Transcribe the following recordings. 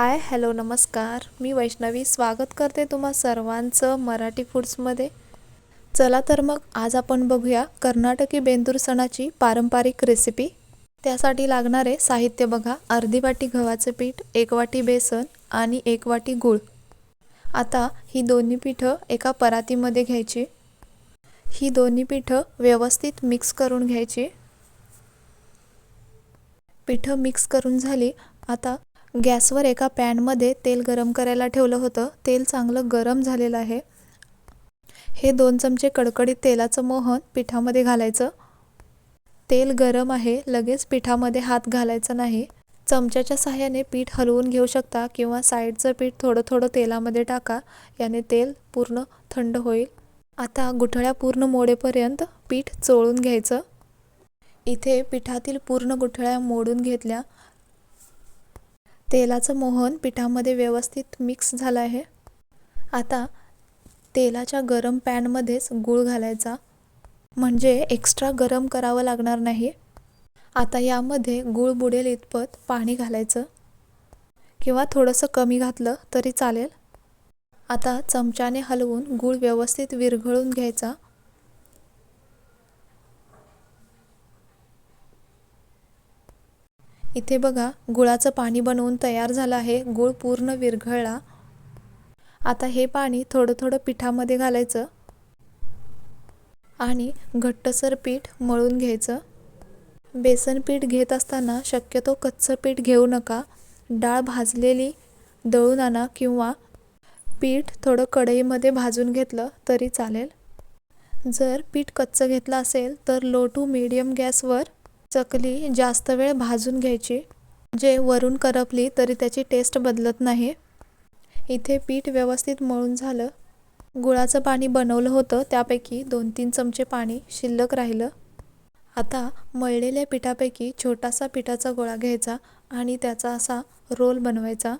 Hi hello नमस्कार. मी वैष्णवी. स्वागत करते तुम्हा सर्वांचं मराठी फूड्समध्ये. चला तर मग आज आपण बघूया कर्नाटकी बेंदूर सणाची पारंपरिक रेसिपी त्यासाठी लागणारे साहित्य बघा. अर्धी वाटी गव्हाचं पीठ एक वाटी बेसन आणि एक वाटी गूळ. आता ही दोन्ही पिठं एका परातीमध्ये घ्यायची. ही दोन्ही पिठं व्यवस्थित मिक्स करून घ्यायची. पिठं मिक्स करून झाली. आता गॅसवर एका पॅनमध्ये तेल गरम करायला ठेवलं होतं. तेल चांगलं गरम झालेलं आहे. हे दोन चमचे कडकडीत तेलाचं मोहन पिठामध्ये घालायचं. तेल गरम आहे लगेच पिठामध्ये हात घालायचा नाही. चमच्याच्या साह्याने पीठ हलवून घेऊ शकता किंवा साईडचं पीठ थोडं थोडं तेलामध्ये टाका याने तेल पूर्ण थंड होईल. आता गुठळ्या पूर्ण मोडेपर्यंत पीठ चोळून घ्यायचं. इथे पिठातील पूर्ण गुठळ्या मोडून घेतल्या. तेलाचं मोहन पिठामध्ये व्यवस्थित मिक्स झालं आहे. आता तेलाच्या गरम पॅनमध्येच गूळ घालायचा. म्हणजे एक्स्ट्रा गरम करावं लागणार नाही. आता यामध्ये गूळ बुडेल इतपत पाणी घालायचं. किंवा थोडंसं कमी घातलं तरी चालेल. आता चमच्याने हलवून गूळ व्यवस्थित विरघळून घ्यायचा. इथे बघा गुळाचं पाणी बनवून तयार झालं आहे. गूळ पूर्ण विरघळला. आता हे पाणी थोडं थोडं पिठामध्ये घालायचं आणि घट्टसर पीठ मळून घ्यायचं. बेसन पीठ घेत असताना शक्यतो कच्चं पीठ घेऊ नका. डाळ भाजलेली दळून आणा किंवा पीठ थोडं कढईमध्ये भाजून घेतलं तरी चालेल. जर पीठ कच्चं घेतलं असेल तर लो टू मीडियम गॅसवर चकली जास्त वेळ भाजून घ्यायची. जे वरून करपली तरी त्याची टेस्ट बदलत नाही. इथे पीठ व्यवस्थित मळून झालं. गुळाचं पाणी बनवलं होतं त्यापैकी दोन तीन चमचे पाणी शिल्लक राहिलं. आता मळलेल्या पिठापैकी छोटासा पिठाचा गोळा घ्यायचा आणि त्याचा असा रोल बनवायचा.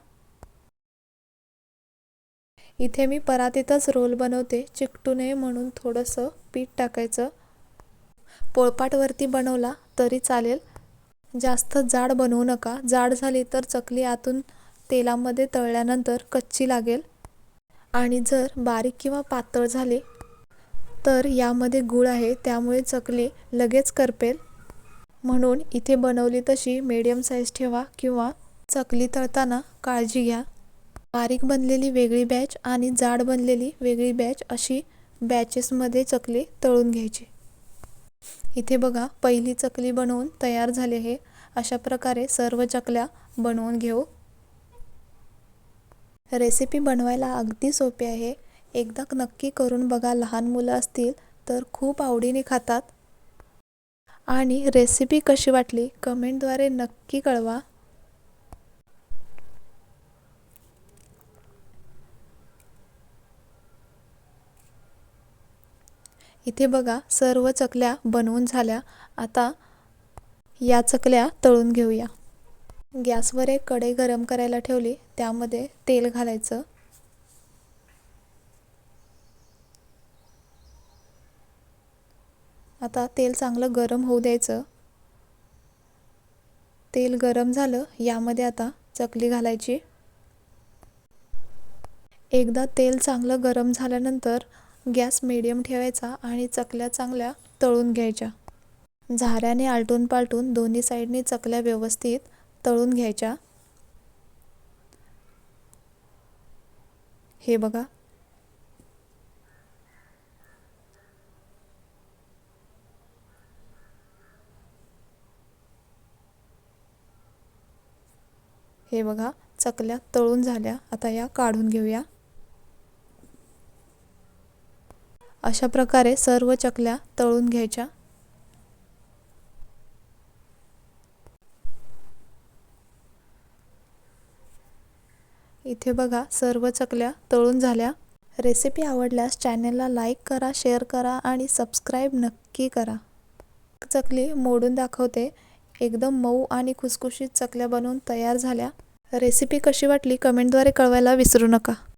इथे मी परातीतच रोल बनवते चिकटू नये म्हणून थोडंसं पीठ टाकायचं. पोळपाटवरती बनवला तरी चालेल. जास्त जाड बनवू नका. जाड झाली तर चकली आतून तेलामध्ये तळल्यानंतर कच्ची लागेल. आणि जर बारीक किंवा पातळ झाली तर यामध्ये गूळ आहे त्यामुळे चकली लगेच करपेल. म्हणून इथे बनवली तशी मीडियम साईज ठेवा किंवा चकली तळताना काळजी घ्या. बारीक बनलेली वेगळी बॅच आणि जाड बनलेली वेगळी बॅच अशी बॅचेसमध्ये चकली तळून घ्यायची. इथे बघा पहिली चकली बनवून तयार झाली आहे. अशा प्रकारे सर्व चकल्या बनवून घेऊ. रेसिपी बनवायला अगदी सोपी आहे. एकदा नक्की करून बघा लहान मुलं असतील तर खूप आवडीने खातात. आणि रेसिपी कशी वाटली कमेंटद्वारे नक्की कळवा. इथे बघा सर्व चकल्या बनवून झाल्या. आता या चकल्या तळून घेऊया. गॅसवर एक कढई गरम करायला ठेवली. त्यामध्ये तेल घालायचं. आता तेल चांगलं गरम होऊ द्यायचं. तेल गरम झालं यामध्ये आता चकली घालायची. एकदा तेल चांगलं गरम झाल्यानंतर गॅस मिडियम ठेवायचा आणि चकल्या चांगल्या तळून घ्यायच्या. झाऱ्याने आलटून पालटून दोन्ही साईडनी चकल्या व्यवस्थित तळून घ्यायच्या. हे बघा. हे बघा चकल्या तळून झाल्या. आता या काढून घेऊया. अशा प्रकारे सर्व चकल्या तळून घ्यायच्या. इथे बघा सर्व चकल्या तळून झाल्या. रेसिपी आवडल्यास चॅनलला लाईक करा शेअर करा आणि सबस्क्राईब नक्की करा. चकली मोडून दाखवते. एकदम मऊ आणि खुसखुशीत चकल्या बनवून तयार झाल्या. रेसिपी कशी वाटली कमेंटद्वारे कळवायला विसरू नका.